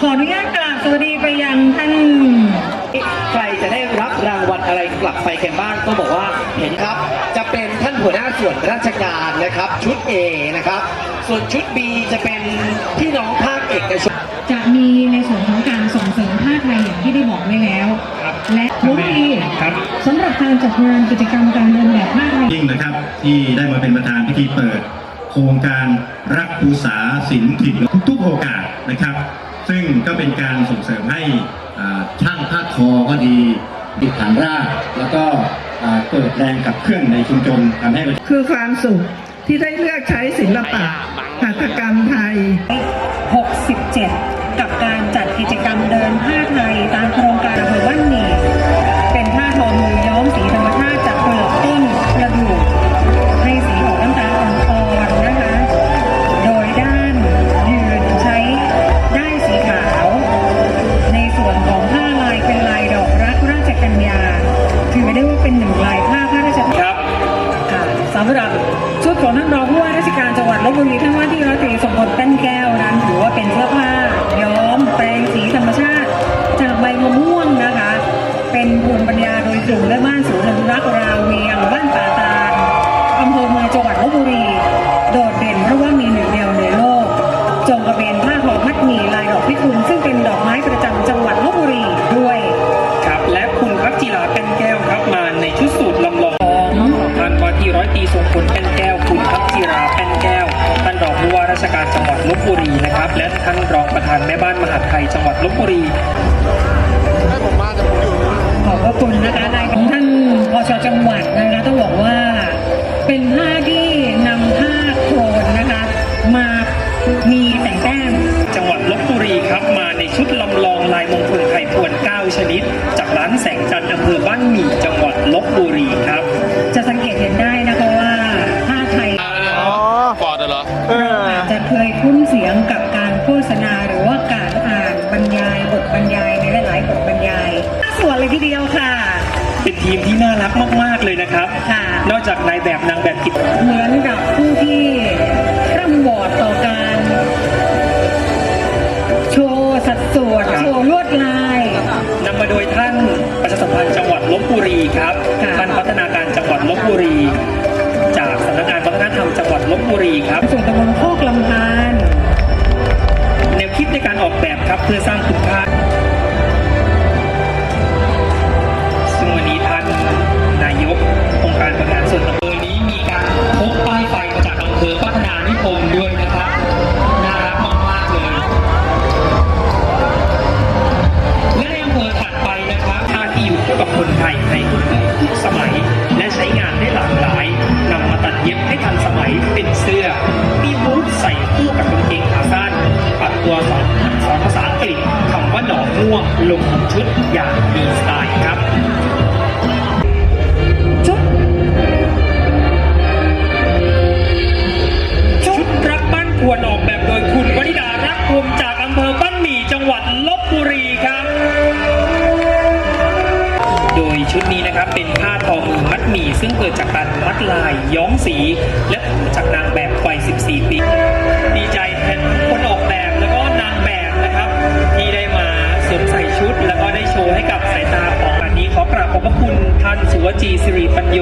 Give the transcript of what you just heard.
ขออนุญาตกราบสวัสดีไปยังท่านใครจะได้รับรางวัลอะไรกลับไปกันบ้างต้องบอกว่าเห็นครับ จะเป็นท่านหัวหน้าส่วนราชการนะครับ ชุด A นะครับ ส่วนชุด B จะเป็นพี่น้องภาคเอกชนจะมีในส่วนของการส่งเสริมภาคไทยอย่างที่ได้บอกไว้แล้วครับและทุกปีครับสำหรับการจัดงานกิจกรรมการเดินแบบภาคไทยยิ่งนะครับ ที่ได้มาเป็นประธานพิธีเปิด โครงการรักภูษาศิลป์ถิ่นทุกๆโอกาสนะครับ ซึ่งก็เป็นการส่งเสริมให้อ่าช่างภาคทอก็ดีดิฐานรากแล้วก็อ่าเกิดแรงขับเคลื่อนในชุมชนทำให้ประชาคือความสุขที่ได้เลือกใช้ศิลปะหัตถกรรมไทย 67 เป็นหนึ่งลายผ้าพระราชทานครับค่ะสำหรับชุดของท่านรองผู้ว่าราชการจังหวัดลบบุรีท่านว่าที่ร้อยตรีสมพลแป้นแก้วนั้นถือว่าเป็นเสื้อผ้าย้อมแปรงสีธรรมชาติ จากใบมะม่วงนะคะ เป็นภูมิปัญญาโดยกลุ่มและบ้านศูนย์อนุรักษ์ราวเวียงบ้านป่าตาลอำเภอเมืองจังหวัดลบบุรี โดดเด่นเพราะว่ามีหนึ่งเดียวในโลกจงกระเบนผ้าห่อมัดหมี่ลายดอกพิกุลซึ่งเป็นดอกไม้ประจำจังหวัดลบบุรีด้วยครับและคุณพักจิราแป้นแก้ ราชการจังหวัดลบบุรีนะครับ และท่านรองประธานแม่บ้านมหาดไทยจังหวัดลบบุรีขอบพระคุณนะคะนายของท่านพชจังหวัดนะคะต้องบอกว่าเป็นผ้าที่นำผ้าโครนนะคะมามีแต่งแต้มจังหวัดลบบุรีครับมาในชุดลำลองลายมงคลไทยพวน9ชนิด จากร้านแสงจันทร์อำเภอบ้านหมี่จังหวัดลบบุรีครับ จะสังเกตเห็นได้นะคะว่าผ้าไทยฟอร์ดเหรอ ษณาหรือว่าการอ่านบรรยายบทบรรยายในหลายๆบทบรรยายส่วนเลยทีเดียวค่ะเป็นทีมที่น่ารักมาก ๆ เลยนะครับค่ะนอกจากนายแบบนางแบบกิจเหมือนกับผู้ที่ร่ำวอดต่อการ โชว์สัดส่วนครับโชว์ลวดลายนำมาโดยท่านประชาสัมพันธ์จังหวัดลบบุรีครับค่ะท่านพัฒนาการจังหวัดลบบุรี จากสำนักงานวัฒนธรรมจังหวัดลบบุรีครับส่วนตำบลโคกลำพานแนวคิ ดในการออกแบบครับเพื่อสร้างคุณค่า ว่าหนองม่วงลงชุดอย่างมีสไตล์ครับชุดชุดรักบ้านควรออกแบบโดยคุณวนิดารักภูมิจากอำเภอบ้านหมี่จังหวัดลบบุรีครับ โดยชุดนี้นะครับเป็นผ้าทอมือมัดหมี่ซึ่งเกิดจากการมัดลายย้อมสี และจากนางแบบวัย 14 ปี อบขอบพระคุณท่านสุวจีสิริปัญโย